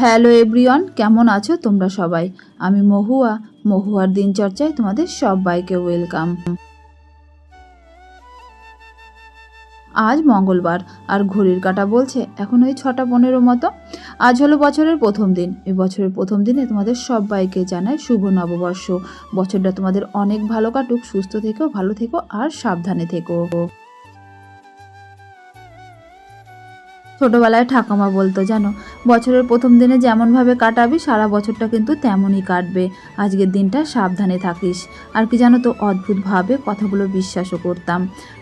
Hello everyone, কেমন আছো তোমরা সবাই? আমি মহুয়া, মহুয়ার দিনচর্চায় তোমাদের সবাইকে ওয়েলকাম। আজ মঙ্গলবার, আর ঘড়ির কাটা বলছে এখন ওই ছটা পনেরো মতো। আজ হলো বছরের প্রথম দিন। এই বছরের প্রথম দিনে তোমাদের সবাইকে জানাই শুভ নববর্ষ। বছরটা তোমাদের অনেক ভালো কাটুক, সুস্থ থেকো, ভালো থেকো, আর সাবধানে থেকো। ছোটবেলায় ঠাকুমা বলতো, জানো, বছরের প্রথম দিনে যেমনভাবে কাটাবি, সারা বছরটা কিন্তু তেমনই কাটবে। আজকের দিনটা সাবধানে থাকিস। আর কি জানো তো, অদ্ভুতভাবে কথাগুলো বিশ্বাসও করতাম।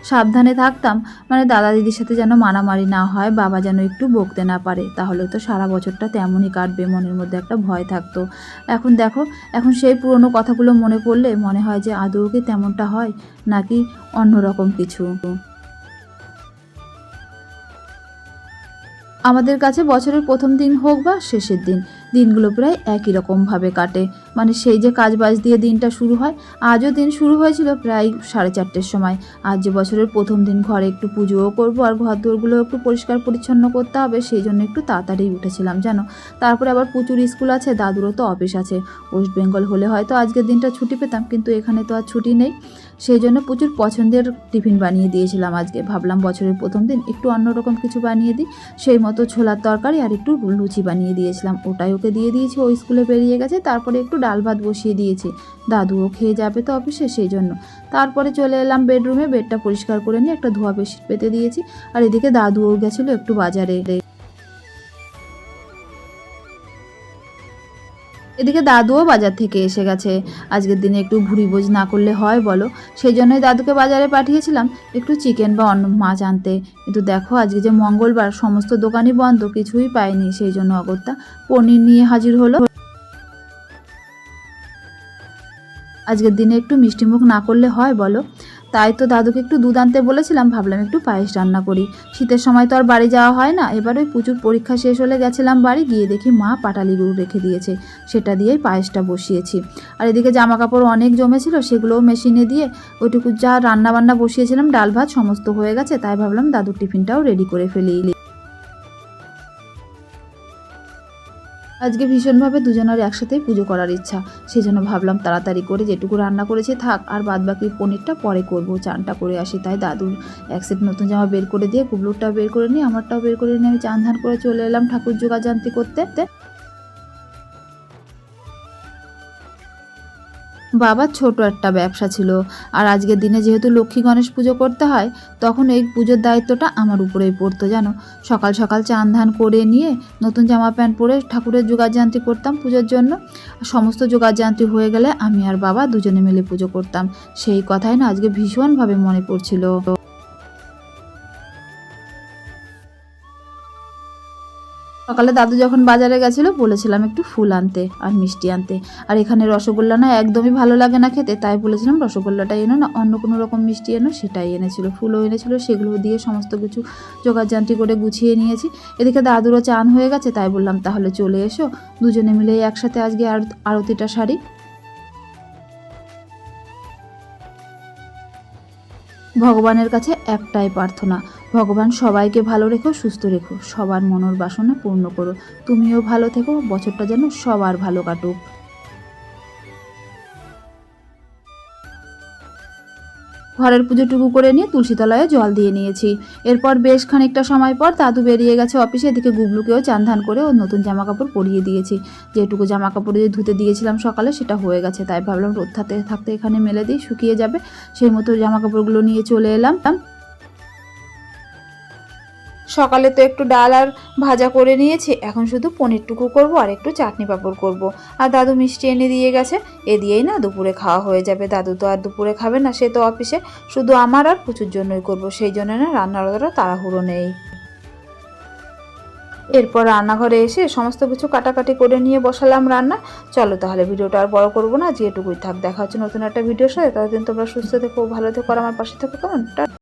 সাবধানে থাকতাম মানে দাদা দিদির সাথে যেন মারামারি না হয়, বাবা যেন একটু বকতে না পারে, তাহলে তো সারা বছরটা তেমনই কাটবে, মনের মধ্যে একটা ভয় থাকতো। এখন দেখো, এখন সেই পুরনো কথাগুলো মনে পড়লে মনে হয় যে আদৌ কি তেমনটা হয়, নাকি অন্যরকম কিছু? আমাদের কাছে বছরের প্রথম দিন হোক বা শেষের দিন দিনগুলো প্রায় একই রকমভাবে কাটে। মানে সেই যে কাজ বাজ দিয়ে দিনটা শুরু হয়, আজও দিন শুরু হয়েছিল প্রায় সাড়ে চারটের সময়। আজ যে বছরের প্রথম দিন ঘরে একটু পুজোও করব আর ঘর দুয়ারগুলো একটু পরিষ্কার পরিচ্ছন্ন করতে হবে, সেই জন্য একটু তাড়াতাড়ি উঠেছিলাম, জানো? তারপরে আবার প্রচুর স্কুল আছে, দাদুরও তো অফিস আছে। ওয়েস্ট বেঙ্গল হলে হয়তো আজকের দিনটা ছুটি পেতাম, কিন্তু এখানে তো আর ছুটি নেই। সেই জন্য প্রচুর পছন্দের টিফিন বানিয়ে দিয়েছিলাম আজকে। ভাবলাম বছরের প্রথম দিন একটু অন্যরকম কিছু বানিয়ে দিই। সেই মতো ছোলার তরকারি আর একটু লুচি বানিয়ে দিয়েছিলাম, ওটাই ওকে দিয়ে দিয়েছি ওই স্কুলে বেরিয়ে গেছে, তারপরে একটু ডাল ভাত বসিয়ে দিয়েছি। দাদুও খেয়ে যাবে তো অফিসে সেই জন্য। তারপরে চলে এলাম বেডরুমে, বেডটা পরিষ্কার করে নিয়ে একটা ধোয়া বেশি পেতে দিয়েছি। আর এদিকে দাদুও গেছিল একটু বাজারে। এদিকে দাদুও বাজার থেকে এসে গেছে। আজকের দিনে একটু ভুড়ি বোঝ না করলে হয় বলো? সেই জন্যই দাদুকে বাজারে পাঠিয়েছিলাম একটু চিকেন বা অন্য মাছ আনতে। কিন্তু দেখো, আজকে যে মঙ্গলবার সমস্ত দোকানই বন্ধ, কিছুই পাইনি। সেই জন্য অগত্যা পনির নিয়ে হাজির হলো। আজকের দিনে একটু মিষ্টিমুখ না করলে হয় বলো? তাই তো দাদুকে একটু দুধ আনতে বলেছিলাম, ভাবলাম একটু পায়েস রান্না করি। শীতের সময় তো আর বাড়ি যাওয়া হয় না, এবার ওই প্রচুর পরীক্ষা শেষ হলে গেছিলাম বাড়ি, গিয়ে দেখি মা পাটালি গুঁড়ো রেখে দিয়েছে, সেটা দিয়েই পায়েসটা বসিয়েছি। আর এদিকে জামা কাপড় অনেক জমেছিল, সেগুলোও মেশিনে দিয়ে ওইটুকু যা রান্না বান্না বসিয়েছিলাম, ডাল ভাত সমস্ত হয়ে গেছে, তাই ভাবলাম দাদুর টিফিনটাও রেডি করে ফেলি। আজকে ভীষণভাবে দুজনের একসাথে পুজো করার ইচ্ছা। সেই জন্য ভাবলাম তাড়াতাড়ি করে যেটুকু রান্না করেছি থাক, আর বাদ বাকি পনিরটা পরে করব, চানটা করে আসি। তাই দাদুর এক সেট নতুন জামা বের করে দিয়ে কুবলুরটা বের করে নিই আমারটাও বের করে নিয়ে আমি চান ধান করে চলে এলাম ঠাকুর যোগাযান্তি করতে। বাবার ছোট একটা ব্যবসা ছিল। আর আজকের দিনে যেহেতু লক্ষ্মী গণেশ পুজো করতে হয়, তখন এই পুজোর দায়িত্বটা আমার উপরেই পড়তো, জানো? সকাল সকাল চান ধান করে নিয়ে নতুন জামা প্যান্ট পরে ঠাকুরের যোগাযান্তি করতাম পুজোর জন্য। সমস্ত যোগাযান্তি হয়ে গেলে আমি আর বাবা দুজনে মিলে পুজো করতাম। সেই কথাই না আজকে ভীষণভাবে মনে পড়ছিল। সকালে দাদু যখন বাজারে গেছিল, বলেছিলাম একটু ফুল আনতে আর মিষ্টি আনতে। আর এখানে রসগোল্লা না একদমই ভালো লাগে না খেতে, তাই বলেছিলাম রসগোল্লাটা এনো না অন্য কোনো রকম মিষ্টি এনো, সেটাই এনেছিল, ফুলও এনেছিল, সেগুলো দিয়ে সমস্ত কিছু যোগাযান্ত্রী করে গুছিয়ে নিয়েছি। এদিকে দাদুরও চান হয়ে গেছে, তাই বললাম তাহলে চলে এসো, দুজনে মিলে একসাথে আজকে আর আরতিটা শাড়ি ভগবানের কাছে একটাই প্রার্থনা ভগবান সবাইকে ভালো রেখো, সুস্থ রেখো। সবার মনের বাসনা পূর্ণ করো। তুমিও ভালো থেকো, বছরটা যেন সবার ভালো কাটুক। ঘরের পুজোটুকু করে নিয়ে তুলসীতলায় জল দিয়ে নিয়েছি। এরপর বেশ খানিকটা সময় পর দাদু বেরিয়ে গেছে অফিসে, এদিকে গুবলুকেও চান ধান করে ও নতুন জামা কাপড় পরিয়ে দিয়েছি। যেটুকু জামা কাপড় দিয়ে ধুতে দিয়েছিলাম সকালে, সেটা হয়ে গেছে। তাই ভাবলাম রোদ থাকতে থাকতে এখানে মেলে দিই, শুকিয়ে যাবে। সেই মতো জামা কাপড়গুলো নিয়ে চলে এলাম। সকালে তো একটু ডাল আর ভাজা করে নিয়েছি, এখন শুধু পনিরটুকু করব আর একটু চাটনি পাঁপড় করব। আর দাদু মিষ্টি এনে দিয়ে গেছে, এ দিয়েই না দুপুরে খাওয়া হয়ে যাবে। দাদু তো আর দুপুরে খাবে না, সে তো অফিসে। শুধু আমার আর প্রচুর জন্যই করব, সেই জন্য না রান্নার তাড়াহুড়ো নেই। এরপর রান্নাঘরে এসে সমস্ত কিছু কাটাকাটি করে নিয়ে বসালাম রান্না। চলো তাহলে ভিডিওটা আর বড় করব না, যেটুকুই থাক। দেখা হচ্ছে নতুন একটা ভিডিওর সাথে। ততদিন তোমরা সুস্থ থেকো, ভালো থেকো, আর আমার পাশে থেকো। কেমন?